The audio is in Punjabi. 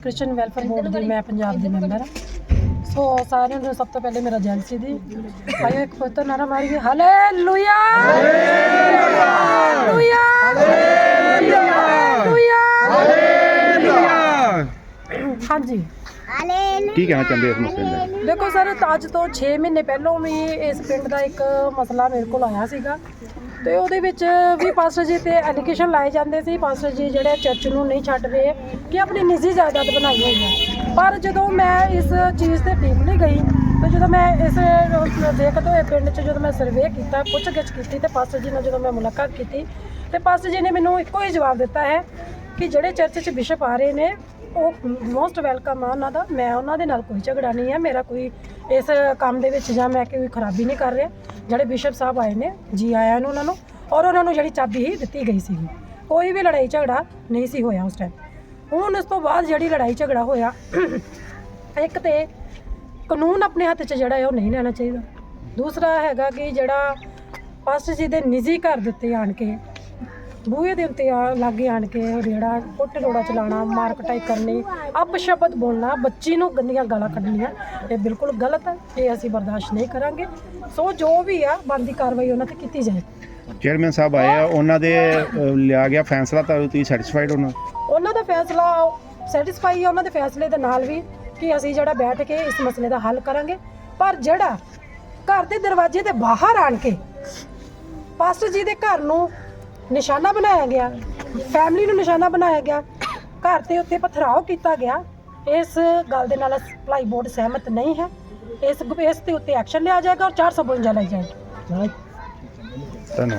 ਕ੍ਰਿਸਚੀਅਨ ਵੈਲਫੇਅਰ ਬੋਰਡ ਦੀ, ਮੈਂ ਪੰਜਾਬ ਦੀ ਮੈਂਬਰ ਹਾਂ। ਸੋ ਸਾਰਿਆਂ ਨੂੰ ਸਭ ਤੋਂ ਪਹਿਲੇ ਮੇਰਾ ਜੈਲਸੀ ਦੀ। ਆਇਓ ਇੱਕ ਪੁੱਤਰ ਨਾਰਾ ਮਾਰੀਏ। Hallelujah hallelujah! ਹਾਲੇਲੂਇਆ! ਹਾਂਜੀ। ਕੀ ਕਹਿਣਾ ਚਾਹੁੰਦੇ ਹੋ ਇਸ ਮਸਲੇ ਬਾਰੇ ਦੇਖੋ ਸਰ ਅੱਜ ਤੋਂ 6 ਮਹੀਨੇ ਪਹਿਲਾਂ ਵੀ ਇਸ ਪਿੰਡ ਦਾ ਇੱਕ ਮਸਲਾ ਮੇਰੇ ਕੋਲ ਆਇਆ ਸੀਗਾ। ਤੇ ਉਹਦੇ ਵਿੱਚ ਵੀ ਪਾਸਟਰ ਜੀ ਤੇ ਐਲੀਗੇਸ਼ਨ ਲਾਏ ਜਾਂਦੇ ਸੀ। ਪਾਸਟਰ ਜੀ ਜਿਹੜੇ ਚਰਚ ਨੂੰ ਨਹੀਂ ਛੱਡ ਰਹੇ ਕਿ ਆਪਣੀ ਨਿੱਜੀ ਜਾਇਦਾਦ ਬਣਾਈ ਹੋਈ ਹੈ। ਪਰ ਜਦੋਂ ਮੈਂ ਇਸ ਚੀਜ਼ ਤੇ ਡੀਪਲੀ ਗਈ ਤੇ ਜਦੋਂ ਮੈਂ ਇਸ ਦੇਖਦੇ ਹੋਏ ਪਿੰਡ 'ਚ ਜਦੋਂ ਮੈਂ ਸਰਵੇ ਕੀਤਾ ਪੁੱਛਗਿੱਛ ਕੀਤੀ ਤੇ ਪਾਸਟਰ ਜੀ ਨਾਲ ਜਦੋਂ ਮੈਂ ਮੁਲਾਕਾਤ ਕੀਤੀ ਤੇ ਪਾਸਟਰ ਜੀ ਨੇ ਮੈਨੂੰ ਇੱਕੋ ਹੀ ਜਵਾਬ ਦਿੱਤਾ ਹੈ ਕਿ ਜਿਹੜੇ ਚਰਚ 'ਚ ਬਿਸ਼ਪ ਆ ਰਹੇ ਨੇ ਉਹ ਮੋਸਟ ਵੈਲਕਮ ਆ ਉਹਨਾਂ ਦਾ। ਮੈਂ ਉਹਨਾਂ ਦੇ ਨਾਲ ਕੋਈ ਝਗੜਾ ਨਹੀਂ ਹੈ ਮੇਰਾ ਕੋਈ ਇਸ ਕੰਮ ਦੇ ਵਿੱਚ ਜਾਂ ਮੈਂ ਕੋਈ ਖਰਾਬੀ ਨਹੀਂ ਕਰ ਰਿਹਾ। ਜਿਹੜੇ ਬਿਸ਼ਪ ਸਾਹਿਬ ਆਏ ਨੇ, ਜੀ ਆਇਆਂ ਨੂੰ ਉਹਨਾਂ ਨੂੰ। ਔਰ ਉਹਨਾਂ ਨੂੰ ਜਿਹੜੀ ਚਾਬੀ ਹੀ ਦਿੱਤੀ ਗਈ ਸੀ ਕੋਈ ਵੀ ਲੜਾਈ ਝਗੜਾ ਨਹੀਂ ਸੀ ਹੋਇਆ ਉਸ ਟਾਈਮ ਹੁਣ ਉਸ ਤੋਂ ਬਾਅਦ ਜਿਹੜੀ ਲੜਾਈ ਝਗੜਾ ਹੋਇਆ, ਇੱਕ ਤੇ ਕਾਨੂੰਨ ਆਪਣੇ ਹੱਥ 'ਚ ਜਿਹੜਾ ਹੈ ਉਹ ਨਹੀਂ ਲੈਣਾ ਚਾਹੀਦਾ। ਦੂਸਰਾ ਹੈਗਾ ਕਿ ਜਿਹੜਾ ਪਾਸਟਰ ਜੀ ਦੇ ਨਿੱਜੀ ਘਰ ਦੇ ਉੱਤੇ ਆਣ ਕੇ ਬੂਹੇ ਦੇ ਉੱਤੇ ਆ ਲਾਗੇ ਆਣ ਕੇ ਰੇੜਾ ਪੁੱਟ ਰੋੜਾ ਚਲਾਉਣਾ ਮਾਰ ਕਟਾਈ ਕਰਨੀ ਅਪਸ਼ਬਦ ਬੋਲਣਾ ਬੱਚੀ ਨੂੰ ਗੰਦੀਆਂ ਗਾਲਾਂ ਕੱਢਣੀਆਂ ਇਹ ਬਿਲਕੁਲ ਗਲਤ ਹੈ ਇਹ ਅਸੀਂ ਬਰਦਾਸ਼ਤ ਨਹੀਂ ਕਰਾਂਗੇ। ਸੋ ਜੋ ਵੀ ਆ ਬਣਦੀ ਕਾਰਵਾਈ ਉਹਨਾਂ ਤੇ ਕੀਤੀ ਜਾਏ। ਚੇਅਰਮੈਨ ਸਾਹਿਬ ਆਏ ਆ ਉਹਨਾਂ ਦੇ ਲਿਆ ਗਿਆ ਫੈਸਲਾ ਤਾਂ ਤੁਸੀਂ ਸੈਟੀਸਫਾਈਡ ਹੋ ਨਾ? ਉਹਨਾਂ ਦਾ ਫੈਸਲਾ ਸੈਟੀਸਫਾਈ ਹੈ ਉਹਨਾਂ ਦੇ ਫੈਸਲੇ ਦੇ ਨਾਲ ਵੀ ਕਿ ਅਸੀਂ ਜਿਹੜਾ ਬੈਠ ਕੇ ਇਸ ਮਸਲੇ ਦਾ ਹੱਲ ਕਰਾਂਗੇ। ਪਰ ਜਿਹੜਾ ਘਰ ਦੇ ਦਰਵਾਜ਼ੇ ਦੇ ਬਾਹਰ ਆਣ ਕੇ ਪਾਸਟਰ ਜੀ ਦੇ ਘਰ ਨੂੰ ਨਿਸ਼ਾਨਾ ਬਣਾਇਆ ਗਿਆ। ਫੈਮਿਲੀ ਨੂੰ ਨਿਸ਼ਾਨਾ ਬਣਾਇਆ ਗਿਆ। ਘਰ ਦੇ ਉੱਤੇ ਪਥਰਾਓ ਕੀਤਾ ਗਿਆ। ਇਸ ਗੱਲ ਦੇ ਨਾਲ ਸਪਲਾਈ ਬੋਰਡ ਸਹਿਮਤ ਨਹੀਂ ਹੈ। ਇਸ ਇਸ ਦੇ ਉੱਤੇ ਐਕਸ਼ਨ ਲਿਆ ਜਾਏਗਾ ਔਰ 452 ਲਈ ਜਾਏਗੀ। ਧੰਨਵਾਦ।